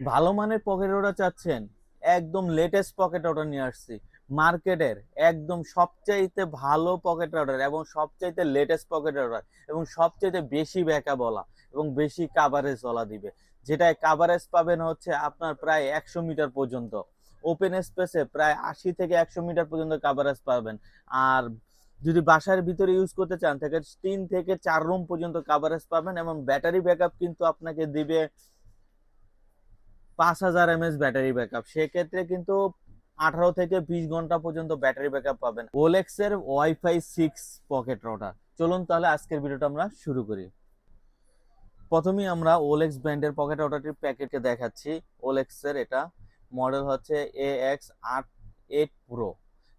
ভালো মানের পকেট ওটা চাচ্ছেন, একদম লেটেস্ট পকেট ওটা নিয়ে আসছি। মার্কেটের একদম সবচাইতে ভালো পকেট অর্ডার এবং সবচাইতে লেটেস্ট পকেট অর্ডার এবং সবচাইতে বেশি ব্যাকা বলা এবং বেশি কাভারেজ বলা দিবে। যেটায় কাভারেজ পাবেন হচ্ছে আপনার প্রায় একশো মিটার পর্যন্ত। ওপেন স্পেসে প্রায় আশি থেকে একশো মিটার পর্যন্ত কাভারেজ পাবেন। আর যদি বাসার ভিতরে ইউজ করতে চান থেকে তিন থেকে চার রুম পর্যন্ত কাভারেজ পাবেন এবং ব্যাটারি ব্যাকআপ কিন্তু আপনাকে দিবে পাঁচ হাজার এমএস ব্যাটারি ব্যাকআপ সেক্ষেত্রে কিন্তু আঠারো থেকে বিশ ঘণ্টা পর্যন্ত ব্যাটারি ব্যাকআপ পাবেন। ওলেক্স এর ওয়াইফাই সিক্স পকেট রাউটার চলুন তাহলে আজকের ভিডিওটা আমরা শুরু করি। প্রথমেই আমরা ওলেক্স ব্র্যান্ডের পকেট রাউটারটির প্যাকেটকে দেখাচ্ছি। ওলেক্স এর এটা মডেল হচ্ছে এ এক্স আট এইট প্রো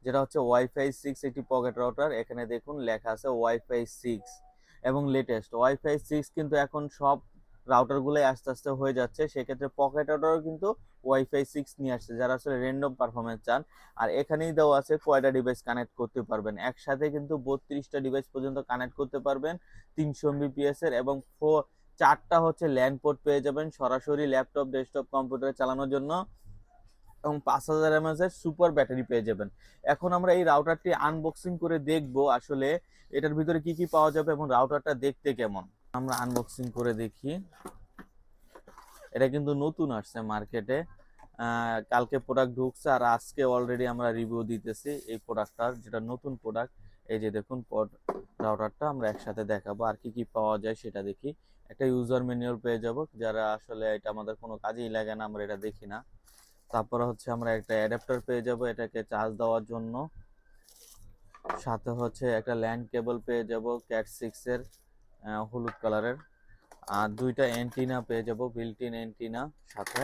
যেটা হচ্ছে ওয়াইফাই সিক্স একটি পকেট রাউটার এখানে দেখুন লেখা আছে ওয়াইফাই সিক্স এবং লেটেস্ট ওয়াইফাই সিক্স কিন্তু এখন সব রাউটারগুলোই আস্তে আস্তে হয়ে যাচ্ছে। সেক্ষেত্রে পকেট রাউটারও কিন্তু ওয়াইফাই সিক্স নিয়ে আসছে, যারা আসলে র্যান্ডম পারফরমেন্স চান। আর এখানেই দেওয়া আছে কয়টা ডিভাইস কানেক্ট করতে পারবেন। একসাথে কিন্তু বত্রিশটা ডিভাইস পর্যন্ত কানেক্ট করতে পারবেন। তিনশো এমবিপিএস এর এবং ফোর চারটা হচ্ছে ল্যান্ড পোর্ট পেয়ে যাবেন সরাসরি ল্যাপটপ ডেস্কটপ কম্পিউটারে চালানোর জন্য। এবং পাঁচ হাজার এমএস এর সুপার ব্যাটারি পেয়ে যাবেন। এখন আমরা এই রাউটারটি আনবক্সিং করে দেখব আসলে এটার ভিতরে কি কি পাওয়া যাবে এবং রাউটারটা দেখতে কেমন। আমরা আনবক্সিং করে দেখি। এটা কিন্তু নতুন আসছে মার্কেটে কালকে প্রোডাক্ট ঢুকছে আর আজকে অলরেডি আমরা রিভিউ দিতেছি এই প্রোডাক্টটার যেটা নতুন প্রোডাক্ট এই যে দেখুন রাউটারটা আমরা একসাথে দেখাবো আর কি কি পাওয়া যায় সেটা দেখি। একটা ইউজার ম্যানুয়াল পেয়ে যাব যারা আসলে এটা আমাদের কোনো কাজেই লাগে না আমরা এটা দেখি না। তারপরে হচ্ছে আমরা একটা অ্যাডাপ্টার পেয়ে যাব এটাকে চার্জ দেওয়ার জন্য। সাথে হচ্ছে একটা ল্যান্ড কেবল পেয়ে যাব ক্যাট সিক্স এর। আহ, হলুদ কালারের। আর দুইটা অ্যান্টিনা পেয়ে যাব বিল্টিন অ্যান্টিনা সাথে।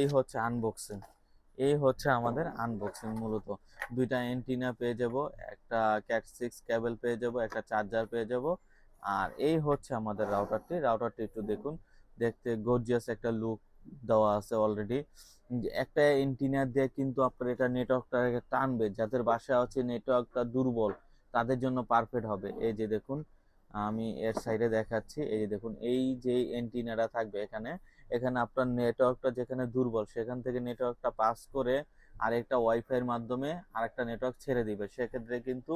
এই হচ্ছে আনবক্সিং এই হচ্ছে আমাদের আনবক্সিং মূলত। দুইটা অ্যান্টিনা পেয়ে যাব, একটা ক্যাট সিক্স কেবল পেয়ে যাব, একটা চার্জার পেয়ে যাব। আর এই হচ্ছে আমাদের রাউটারটি রাউটারটি একটু দেখুন। দেখতে গর্জিয়াস একটা লুক দেওয়া আছে অলরেডি একটা এন্টিনা দিয়ে কিন্তু আপনার এটা নেটওয়ার্কটাকে টানবে। যাদের বাসা হচ্ছে নেটওয়ার্কটা দুর্বল, তাদের জন্য পারফেক্ট হবে। এই যে দেখুন আমি এর সাইডে দেখাচ্ছি। এই যে দেখুন, এই যে এন্টিনাটা থাকবে এখানে এখানে আপনার নেটওয়ার্কটা যেখানে দুর্বল, সেখান থেকে নেটওয়ার্কটা পাস করে আরেকটা ওয়াইফাইয়ের মাধ্যমে আরেকটা নেটওয়ার্ক ছেড়ে দিবে। সেক্ষেত্রে কিন্তু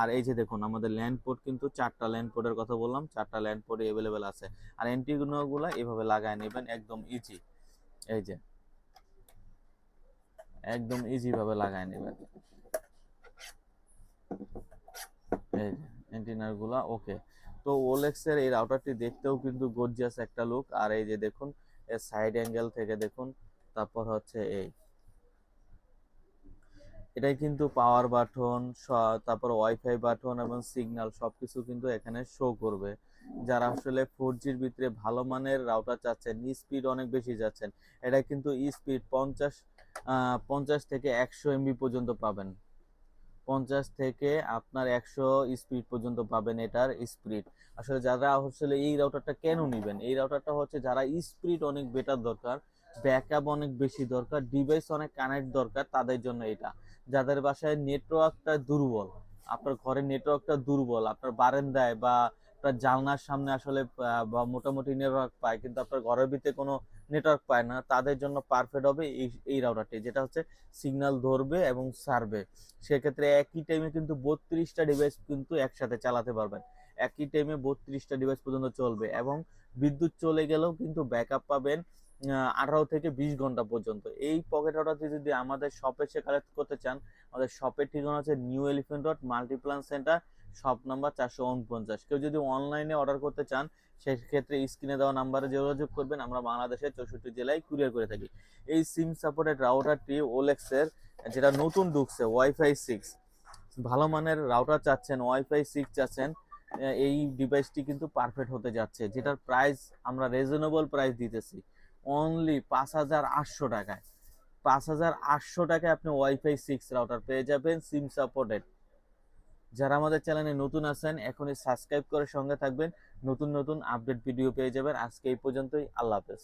আর এই যে দেখুন, আমাদের ল্যান্ড পোর্ট কিন্তু চারটা ল্যান্ড পোর্টের কথা বললাম, চারটা ল্যান্ড পোর্ট এভেলেবেল আছে। আর এন্টিগুলো এভাবে লাগায় নেবেন একদম ইজি এই যে, একদম ইজি ভাবে লাগায় নেবেন। এই যে এন্টিনারগুলা ওকে তো ওলেক্স এর এই রাউটারটি দেখতেও কিন্তু গর্জিয়াস একটা লুক আর এই যে দেখুন এর সাইড অ্যাঙ্গেল থেকে দেখুন, তারপর হচ্ছে এই। এটাই কিন্তু পাওয়ার বাটন তারপর ওয়াইফাই বাটন এবং সিগন্যাল সবকিছু কিন্তু এখানে শো করবে। যারা আসলে ফোর জির ভিতরে ভালো মানের রাউটার চাচ্ছেন স্পিড অনেক বেশি যাচ্ছেন, এটা কিন্তু স্পিড পঞ্চাশ পঞ্চাশ থেকে একশো এমবি পর্যন্ত পাবেন। পঞ্চাশ থেকে আপনার একশো স্পিড পর্যন্ত পাবেন এটার স্পিড আসলে যারা আসলে এই রাউটারটা কেন নেবেন? এই রাউটারটা হচ্ছে যারা স্পিড অনেক বেটার দরকার ব্যাকআপ অনেক বেশি দরকার ডিভাইস অনেক কানেক্ট দরকার, তাদের জন্য এটা। যাদের বাসায় নেটওয়ার্কটা দুর্বল, আপনার ঘরের নেটওয়ার্কটা দুর্বল, আপনার বারান্দায় বা আপনার জানলার সামনে আসলে মোটামুটি নেটওয়ার্ক পায়, কিন্তু আপনার ঘরের ভিতরে কোনো নেটওয়ার্ক পায় না। তাদের জন্য পারফেক্ট হবে এই এই রাউটারটি যেটা হচ্ছে সিগন্যাল ধরবে এবং সারবে সেক্ষেত্রে একই টাইমে কিন্তু বত্রিশটা ডিভাইস কিন্তু একসাথে চালাতে পারবেন। একই টাইমে বত্রিশটা ডিভাইস পর্যন্ত চলবে এবং বিদ্যুৎ চলে গেলেও কিন্তু ব্যাকআপ পাবেন আঠারো থেকে বিশ ঘণ্টা পর্যন্ত। এই পকেট রাউটারটি যদি আমাদের শপে এসে কালেক্ট করতে চান, আমাদের শপের ঠিকানা হচ্ছে new elephant road Multiplan centre shop number চারশো উনপঞ্চাশ। কেউ যদি অনলাইনে অর্ডার করতে চান, সেক্ষেত্রে স্ক্রিনে দেওয়া নাম্বারে যোগাযোগ করবেন। আমরা বাংলাদেশের চৌষট্টি জেলায় কুরিয়ার করে থাকি। এই সিম সাপোর্টেড রাউটারটি ওলেক্সের যেটা নতুন ঢুকছে ওয়াইফাই সিক্স ভালো মানের রাউটার চাচ্ছেন ওয়াইফাই সিক্স চাচ্ছেন এই ডিভাইসটি কিন্তু পারফেক্ট হতে যাচ্ছে, যেটার প্রাইস আমরা রিজনেবল প্রাইস দিতেছি। অনলি পাঁচ হাজার আটশো টাকায়। পাঁচ হাজার আটশো টাকায় আপনি ওয়াইফাই সিক্স রাউটার পেয়ে যাবেন সিম সাপোর্টেড যারা আমাদের চ্যানেলে নতুন আছেন, এখনই সাবস্ক্রাইব করে সঙ্গে থাকবেন। নতুন নতুন আপডেট ভিডিও পেয়ে যাবেন। আজকে এই পর্যন্তই। আল্লাহ হাফেজ।